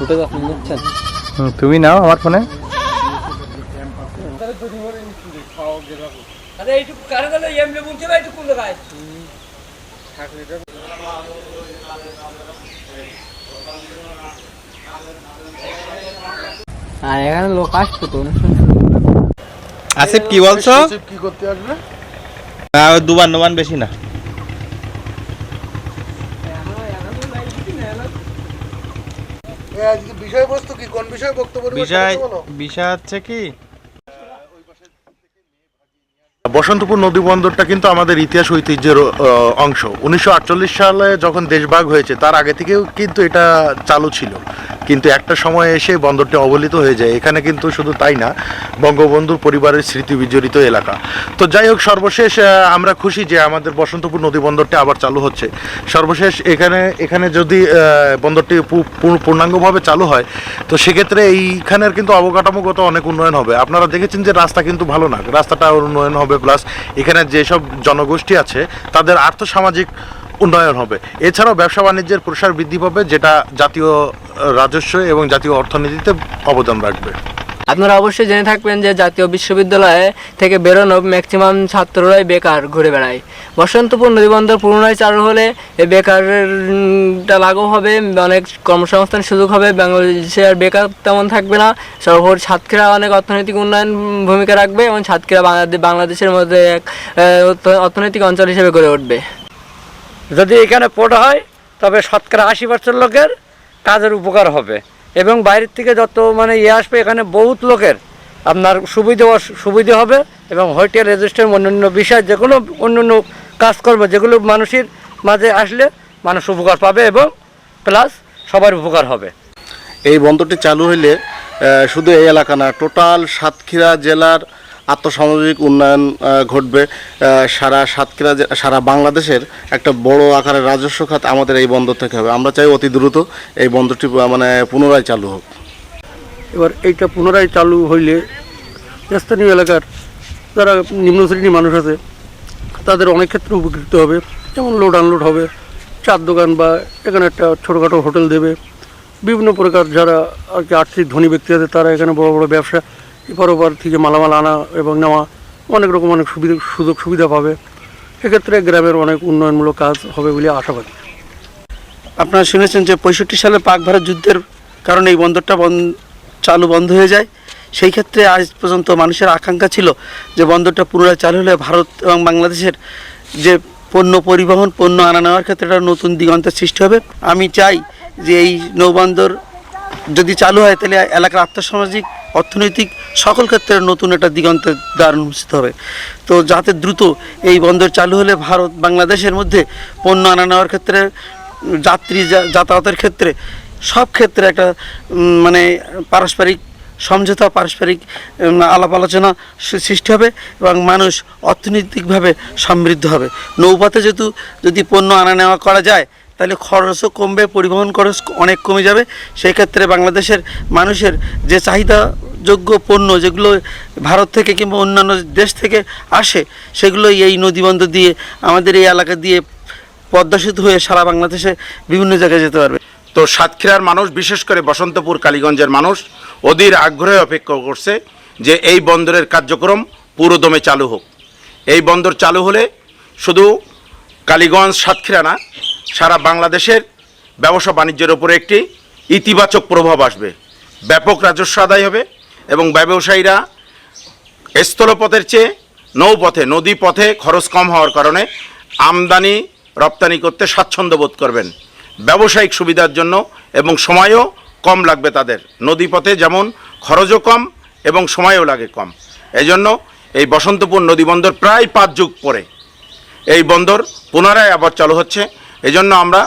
ফুটে আপনি নিচ্ছেন? তুমি নাও আমার ফোনে। আরে আর এখানে লোক আসতো তো অনুষ্ঠান আসিফ কি বলছো? কি করতে আসবে? দুবার নোমান বেশি না। আজকে বিষয়বস্তু কি? কোন বিষয়ে বক্তব্য দেবে বিষয়। বিষয় হচ্ছে কি? বসন্তপুর নদী বন্দরটা কিন্তু আমাদের ইতিহাস ঐতিহ্যের আহ, অংশ। উনিশশো আটচল্লিশ সালে যখন দেশভাগ হয়েছে তার আগে থেকেও কিন্তু এটা চালু ছিল। কিন্তু একটা সময় এসে বন্দরটি অবহেলিত হয়ে যায়। এখানে কিন্তু শুধু তাই না, বঙ্গবন্ধুর পরিবারের স্মৃতি বিজড়িত এলাকা। তো যাই হোক, সর্বশেষ আমরা খুশি যে আমাদের বসন্তপুর নদী বন্দরটি আবার চালু হচ্ছে। সর্বশেষ, এখানে এখানে যদি বন্দরটি পূর্ণাঙ্গভাবে চালু হয়, তো সেক্ষেত্রে এইখানের কিন্তু অবকাঠামোগত অনেক উন্নয়ন হবে। আপনারা দেখেছেন যে রাস্তা কিন্তু ভালো না। রাস্তাটা উন্নয়ন হবে, প্লাস এখানে যেসব জনগোষ্ঠী আছে, তাদের আর্থসামাজিক উন্নয়ন হবে। এছাড়াও ব্যবসা বাণিজ্যের প্রসার বৃদ্ধি পাবে, যেটা জাতীয় রাজস্ব এবং জাতীয় অর্থনীতিতে অবদান রাখবে। আপনারা অবশ্যই জেনে থাকবেন যে জাতীয় বিশ্ববিদ্যালয়ে থেকে বেরোনো ম্যাক্সিমাম ছাত্ররাই বেকার ঘুরে বেড়ায়। বসন্তপুর নদীবন্দর পুনরায় চালু হলে এই বেকারটা লাগু হবে, অনেক কর্মসংস্থান সুযোগ হবে, বাংলাদেশে আর বেকার তেমন থাকবে না। সর্বোপরি সাতক্ষীরা অনেক অর্থনৈতিক উন্নয়ন ভূমিকা রাখবে এবং সাতক্ষীরা বাংলাদেশের মধ্যে এক অর্থনৈতিক অঞ্চল হিসেবে গড়ে উঠবে। যদি এখানে পোর্ট হয়, তবে শতকরা আশি পার্সেন্ট লোকের কাজের উপকার হবে। এবং বাইরের থেকে যত মানে ইয়ে আসবে, এখানে বহুত লোকের আপনার সুবিধা সুবিধা হবে এবং হোটেল রেজিস্টার অন্যান্য বিষয় যে কোনো অন্যান্য কাজকর্ম, যেগুলো মানুষের মাঝে আসলে মানুষ উপকার পাবে এবং প্লাস সবার উপকার হবে। এই বন্দরটি চালু হইলে শুধু এই এলাকা না টোটাল সাতক্ষীরা জেলার আত্মসামাজিক উন্নয়ন ঘটবে। সারা সাতক্ষীরা সারা বাংলাদেশের একটা বড় আকারের রাজস্ব খাত আমাদের এই বন্দর থেকে হবে। আমরা চাই অতি দ্রুত এই বন্দরটি মানে পুনরায় চালু হোক। এবার এইটা পুনরায় চালু হইলে স্থানীয় এলাকার যারা নিম্ন শ্রেণির মানুষ আছে, তাদের অনেক ক্ষেত্রে উপকৃত হবে। যেমন লোড আনলোড হবে, চার দোকান বা এখানে একটা ছোটোখাটো হোটেল দেবে। বিভিন্ন প্রকার যারা আর কি আর্থিক ধনী ব্যক্তি আছে, তারা এখানে বড় বড় ব্যবসা এপার ওপার থেকে মালামাল আনা এবং নেওয়া অনেক রকম অনেক সুবিধা, সুযোগ সুবিধা পাবে। সেক্ষেত্রে গ্রামের অনেক উন্নয়নমূলক কাজ হবে বলে আশাবাদী। আপনারা শুনেছেন যে পঁয়ষট্টি সালে পাক ভারত যুদ্ধের কারণে এই বন্দরটা চালু বন্ধ হয়ে যায়। সেই ক্ষেত্রে আজ পর্যন্ত মানুষের আকাঙ্ক্ষা ছিল যে বন্দরটা পুনরায় চালু হলে ভারত এবং বাংলাদেশের যে পণ্য পরিবহন, পণ্য আনা নেওয়ার ক্ষেত্রে একটা নতুন দিগন্তের সৃষ্টি হবে। আমি চাই যে এই নৌবন্দর যদি চালু হয়, তাহলে এলাকার আর্থসামাজিক, অর্থনৈতিক সকল ক্ষেত্রে নতুন একটা দিগন্তের দ্বার উন্মোচিত হবে। তো যাতে দ্রুত এই বন্দর চালু হলে ভারত, বাংলাদেশের মধ্যে পণ্য আনা নেওয়ার ক্ষেত্রে, যাত্রী যাতায়াতের ক্ষেত্রে সব ক্ষেত্রে একটা মানে পারস্পরিক সমঝোতা, পারস্পরিক আলাপ আলোচনা সৃষ্টি হবে এবং মানুষ অর্থনৈতিকভাবে সমৃদ্ধ হবে। নৌপথে যেহেতু যদি পণ্য আনা নেওয়া করা যায় তাহলে খরচও কমবে, পরিবহন খরচ অনেক কমে যাবে। সেই ক্ষেত্রে বাংলাদেশের মানুষের যে চাহিদাযোগ্য পণ্য যেগুলো ভারত থেকে কিংবা অন্যান্য দেশ থেকে আসে সেগুলো এই নদীবন্দর দিয়ে, আমাদের এই এলাকা দিয়ে পদ্মা সেতু হয়ে সারা বাংলাদেশে বিভিন্ন জায়গায় যেতে পারবে। তো সাতক্ষীরার মানুষ, বিশেষ করে বসন্তপুর, কালীগঞ্জের মানুষ, অধীর আগ্রহে অপেক্ষা করছে যে এই বন্দরের কার্যক্রম পুরোদমে চালু হোক। এই বন্দর চালু হলে শুধু কালীগঞ্জ, সাতক্ষীরা না সারা বাংলাদেশের ব্যবসা বাণিজ্যের উপরে একটি ইতিবাচক প্রভাব আসবে। ব্যাপক রাজস্ব আদায় হবে এবং ব্যবসায়ীরা স্থলপথের চেয়ে নৌপথে নদী পথে খরচ কম হওয়ার কারণে আমদানি, রপ্তানি করতে স্বাচ্ছন্দ্য বোধ করবেন। ব্যবসায়িক সুবিধার জন্য এবং সময়ও কম লাগবে তাদের। নদী পথে যেমন খরচও কম এবং সময়ও লাগে কম। এজন্য এই বসন্তপুর নদী বন্দর প্রায় পাঁচ যুগ পরে। এই বন্দর পুনরায় আবার চালু হচ্ছে। এজন্য আমরা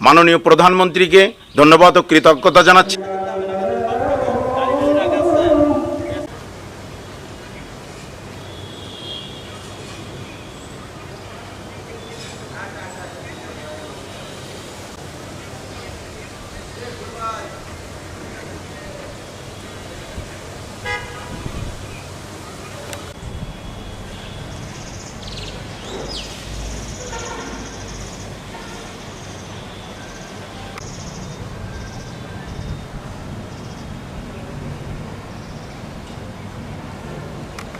মাননীয় প্রধানমন্ত্রীকে ধন্যবাদ ও কৃতজ্ঞতা জানাচ্ছি।